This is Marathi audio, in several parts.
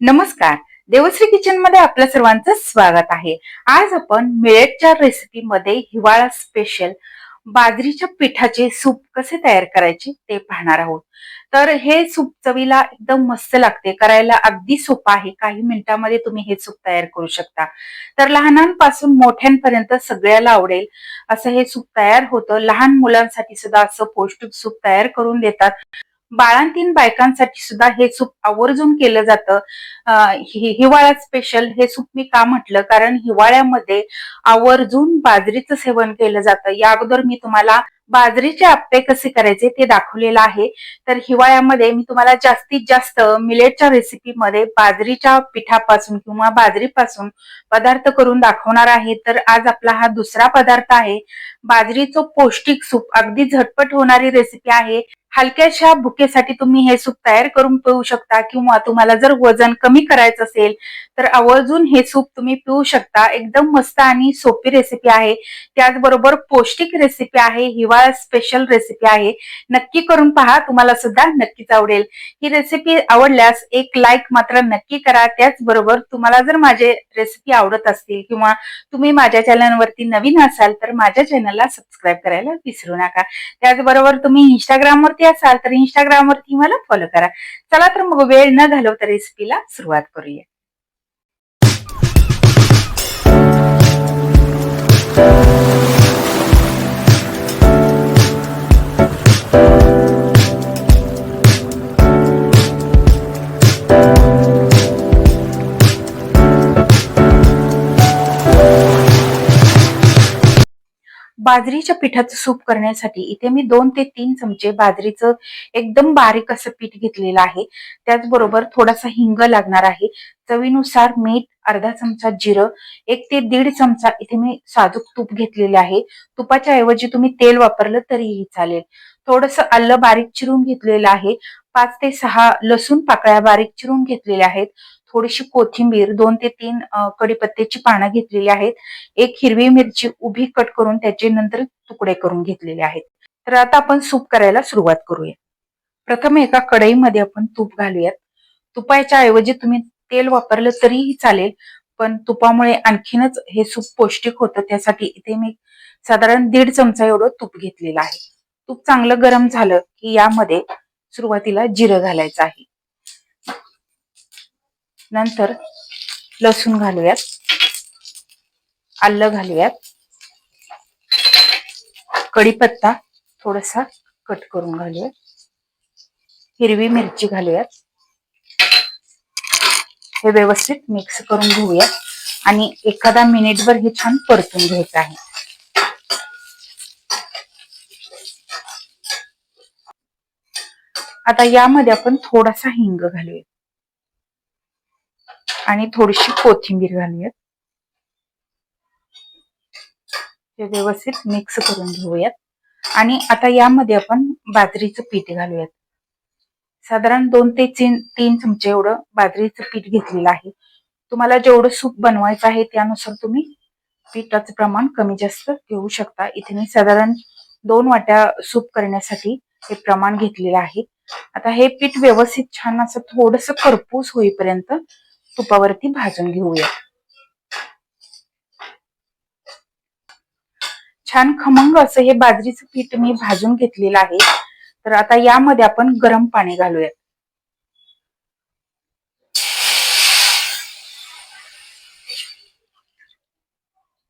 नमस्कार. देवश्री किचनमध्ये आपल्या सर्वांचं स्वागत आहे. आज आपण मिळेटच्या रेसिपी मध्ये हिवाळा स्पेशल बाजरीच्या पिठाचे सूप कसे तयार करायचे ते पाहणार आहोत. तर हे सूप चवीला एकदम मस्त लागते. करायला अगदी सोपं आहे. काही मिनिटांमध्ये तुम्ही हे सूप तयार करू शकता. तर लहानांपासून मोठ्यांपर्यंत सगळ्याला आवडेल असं हे सूप तयार होतं. लहान मुलांसाठी सुद्धा असं पौष्टिक सूप तयार करून देतात. बाळांतीन बायकांसाठी सुद्धा हे सूप आवर्जून केलं जातं. हिवाळ्यात स्पेशल हे सूप मी का म्हटलं? कारण हिवाळ्यामध्ये आवर्जून बाजरीचं सेवन केलं जातं. या अगोदर मी तुम्हाला बाजरीचे आप्पे कसे करायचे ते दाखवलेलं आहे. तर हिवाळ्यामध्ये मी तुम्हाला जास्तीत जास्त मिलेटच्या रेसिपीमध्ये बाजरीच्या पिठापासून किंवा बाजरीपासून पदार्थ करून दाखवणार आहे. तर आज आपला हा दुसरा पदार्थ आहे. बाजरीचं पौष्टिक सूप. अगदी झटपट होणारी रेसिपी आहे. हलक्याशा भुकेसाठी तुम्ही हे सूप तयार करून पिऊ शकता किंवा तुम्हाला जर वजन कमी करायचं असेल तर आवर्जून हे सूप तुम्ही पिऊ शकता. एकदम मस्त आणि सोपी रेसिपी आहे. त्याचबरोबर पौष्टिक रेसिपी आहे. हिवाळा स्पेशल रेसिपी आहे. नक्की करून पहा. तुम्हाला सुद्धा नक्कीच आवडेल. ही रेसिपी आवडल्यास एक लाईक मात्र नक्की करा. त्याचबरोबर तुम्हाला जर माझे रेसिपी आवडत असतील किंवा तुम्ही माझ्या चॅनलवरती नवीन असाल तर माझ्या चॅनलला सबस्क्राईब करायला विसरू नका. त्याचबरोबर तुम्ही इंस्टाग्रामवरती असाल तर इंस्टाग्रामवरती मला फॉलो करा. चला तर मग वेळ न घालवता रेसिपीला सुरुवात करूया. बाजरीच्या पिठाचं सूप करण्यासाठी इथे मी दोन ते तीन चमचे बाजरीचं एकदम बारीक असं पीठ घेतलेलं आहे. त्याचबरोबर थोडासा हिंग लागणार आहे. चवीनुसार मीठ अर्धा चमचा जिरं एक ते दीड चमचा इथे मी साजूक तूप घेतलेले आहे. तुपाच्या ऐवजी तुम्ही तेल वापरलं तरीही चालेल. थोडस आलं बारीक चिरून घेतलेलं आहे. पाच ते सहा लसूण पाकळ्या बारीक चिरून घेतलेल्या आहेत. थोडीशी कोथिंबीर दोन ते तीन कडीपत्त्याची पानं घेतलेली आहेत. एक हिरवी मिरची उभी कट करून त्याचे नंतर तुकडे करून घेतलेले आहेत. तर आता आपण सूप करायला सुरुवात करूया. प्रथम एका कढईमध्ये आपण तूप घालूयात. तुपाच्या ऐवजी तुम्ही तेल वापरलं तरीही चालेल पण तुपामुळे आणखीनच हे सूप पौष्टिक होतं. त्यासाठी इथे मी साधारण दीड चमचा एवढं तूप घेतलेलं आहे. तूप चांगलं गरम झालं की यामध्ये सुरुवातीला जिरं घालायचं आहे. नंतर लसूण घालूयात. आलं घालूयात. कढीपत्ता थोडासा कट करून घालूयात. हिरवी मिरची घालूयात. हे व्यवस्थित मिक्स करून घेऊयात. आणि एखादा मिनिटभर हे छान परतून घ्यायचं आहे. आता यामध्ये आपण थोडासा हिंग घालूया आणि थोडीशी कोथिंबीर घालूयात. हे व्यवस्थित मिक्स करून घेऊयात. आणि आता यामध्ये आपण बाजरीचं पीठ घालूयात. साधारण दोन ते तीन तीन चमचे एवढं बाजरीचं पीठ घेतलेलं आहे. तुम्हाला जेवढं सूप बनवायचं आहे त्यानुसार तुम्ही पिठाचं प्रमाण कमी जास्त घेऊ शकता. इथे मी साधारण दोन वाट्या सूप करण्यासाठी हे प्रमाण घेतलेलं आहे. आता हे पीठ व्यवस्थित छान असं थोडस करपूस होईपर्यंत तुपावरती भाजून घेऊया. छान खमंग असं हे बाजरीचं पीठ मी भाजून घेतलेलं आहे. तर आता यामध्ये आपण गरम पाणी घालूया.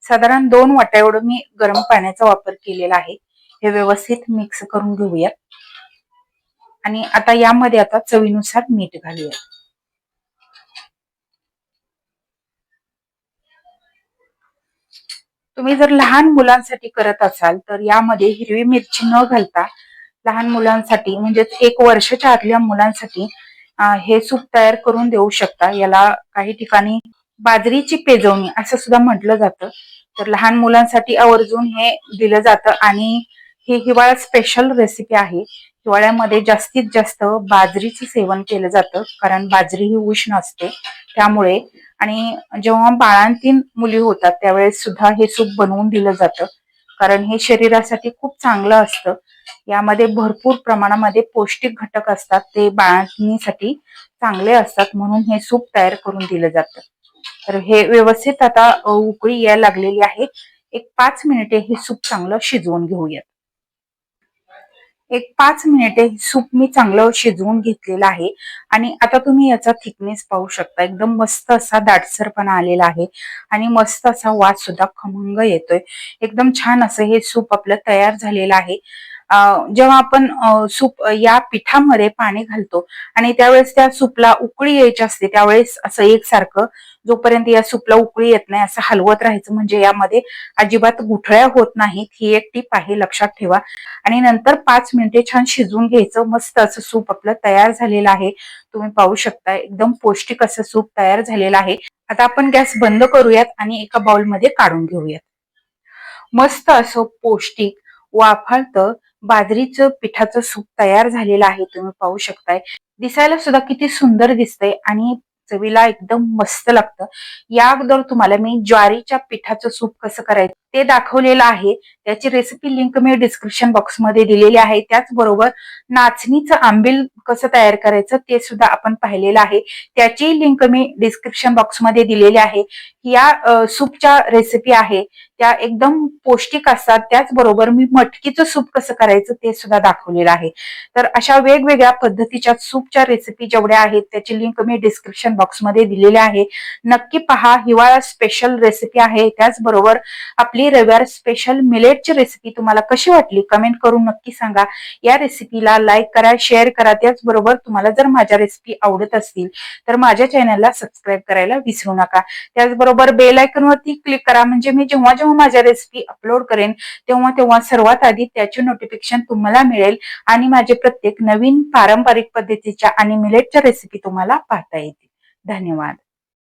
साधारण दोन वाट्या एवढं मी गरम पाण्याचा वापर केलेला आहे. हे व्यवस्थित मिक्स करून घेऊया. आणि आता यामध्ये आता चवीनुसार मीठ घालूया. तुम्ही जर लहान मुलांसाठी करत असाल तर यामध्ये हिरवी मिरची न घालता लहान मुलांसाठी म्हणजेच एक वर्षाच्या आतल्या मुलांसाठी हे सूप तयार करून देऊ शकता. याला काही ठिकाणी बाजरीची पेजवणी असं सुद्धा म्हटलं जातं. तर लहान मुलांसाठी आवर्जून हे दिलं जातं आणि ही हिवाळा स्पेशल रेसिपी आहे. हिवाळ्यामध्ये जास्तीत जास्त बाजरीचं सेवन केलं जातं कारण बाजरी ही उष्ण असते. त्यामुळे आणि जेव्हा बाळांतीन मुली होतात त्यावेळेस सुद्धा हे सूप बनवून दिलं जातं. कारण हे शरीरासाठी खूप चांगलं असतं. यामध्ये भरपूर प्रमाणामध्ये पौष्टिक घटक असतात. ते बाळांतीसाठी चांगले असतात म्हणून हे सूप तयार करून दिलं जातं. तर हे व्यवस्थित आता उकळी यायला लागलेली आहे. एक पाच मिनिटे हे सूप चांगलं शिजवून घेऊयात. एक पाच मिनिटे सूप मी चांगलं शिजवून घेतलेलं आहे. आणि आता तुम्ही याचा थिकनेस पाहू शकता. एकदम मस्त असा दाटसरपणा आलेला आहे. आणि मस्त असा वास सुद्धा खमंग येतोय. एकदम छान असं हे सूप आपलं तयार झालेलं आहे. जेव्हा आपण सूप या पिठामध्ये पाणी घालतो आणि त्यावेळेस त्या सूपला उकळी यायची असते त्यावेळेस असं एकसारखं जोपर्यंत या सूपला उकळी येत नाही असं हलवत राहायचं म्हणजे यामध्ये अजिबात गुठळ्या होत नाहीत ही एक टीप आहे लक्षात ठेवा. आणि नंतर पाच मिनिटे छान शिजवून घ्यायचं. मस्त असं सूप आपलं तयार झालेलं आहे. तुम्ही पाहू शकता एकदम पौष्टिक असं सूप तयार झालेलं आहे. आता आपण गॅस बंद करूयात आणि एका बाउलमध्ये काढून घेऊयात. मस्त असं पौष्टिक वाफाळतं बाजरीचं पिठाचं सूप तयार झालेलं आहे तुम्ही पाहू शकताय. दिसायला सुद्धा किती सुंदर दिसतंय आणि चवीला एकदम मस्त लागतं. या अगोदर तुम्हाला मी ज्वारीच्या पिठाचं सूप कसं करायचं ते दाखवलेलं आहे. त्याची रेसिपी लिंक मी डिस्क्रिप्शन बॉक्समध्ये दिलेली आहे. त्याचबरोबर नाचणीचं आंबील कसं तयार करायचं ते सुद्धा आपण पाहिलेलं आहे. त्याची लिंक मी डिस्क्रिप्शन बॉक्समध्ये दिलेली आहे. या सूपच्या रेसिपी आहे. त्या एकदम पौष्टिक असतात त्याचबरोबर मी मटकीचं सूप कसं करायचं ते सुद्धा दाखवलेलं आहे. तर अशा वेगवेगळ्या पद्धतीच्या सूपच्या रेसिपी जेवढ्या आहेत त्याची लिंक मी डिस्क्रिप्शन बॉक्समध्ये दिलेली आहे. नक्की पहा हिवाळा स्पेशल रेसिपी आहे. त्याचबरोबर आपली रविवार स्पेशल मिलेटची रेसिपी तुम्हाला कशी वाटली कमेंट करून नक्की सांगा. या रेसिपीला लाईक करा शेअर करा. त्याचबरोबर तुम्हाला जर माझ्या रेसिपी आवडत असतील तर माझ्या चॅनलला सबस्क्राईब करायला विसरू नका. त्याचबरोबर बेल आयकॉनवरती क्लिक करा. म्हणजे मी जेव्हा जेव्हा माझ्या रेसिपी अपलोड करेन तेव्हा तेव्हा सर्वात आधी त्याचे नोटिफिकेशन तुम्हाला मिळेल आणि माझे प्रत्येक नवीन पारंपरिक पद्धतीच्या आणि मिलेटच्या रेसिपी तुम्हाला पाहता येतील. धन्यवाद.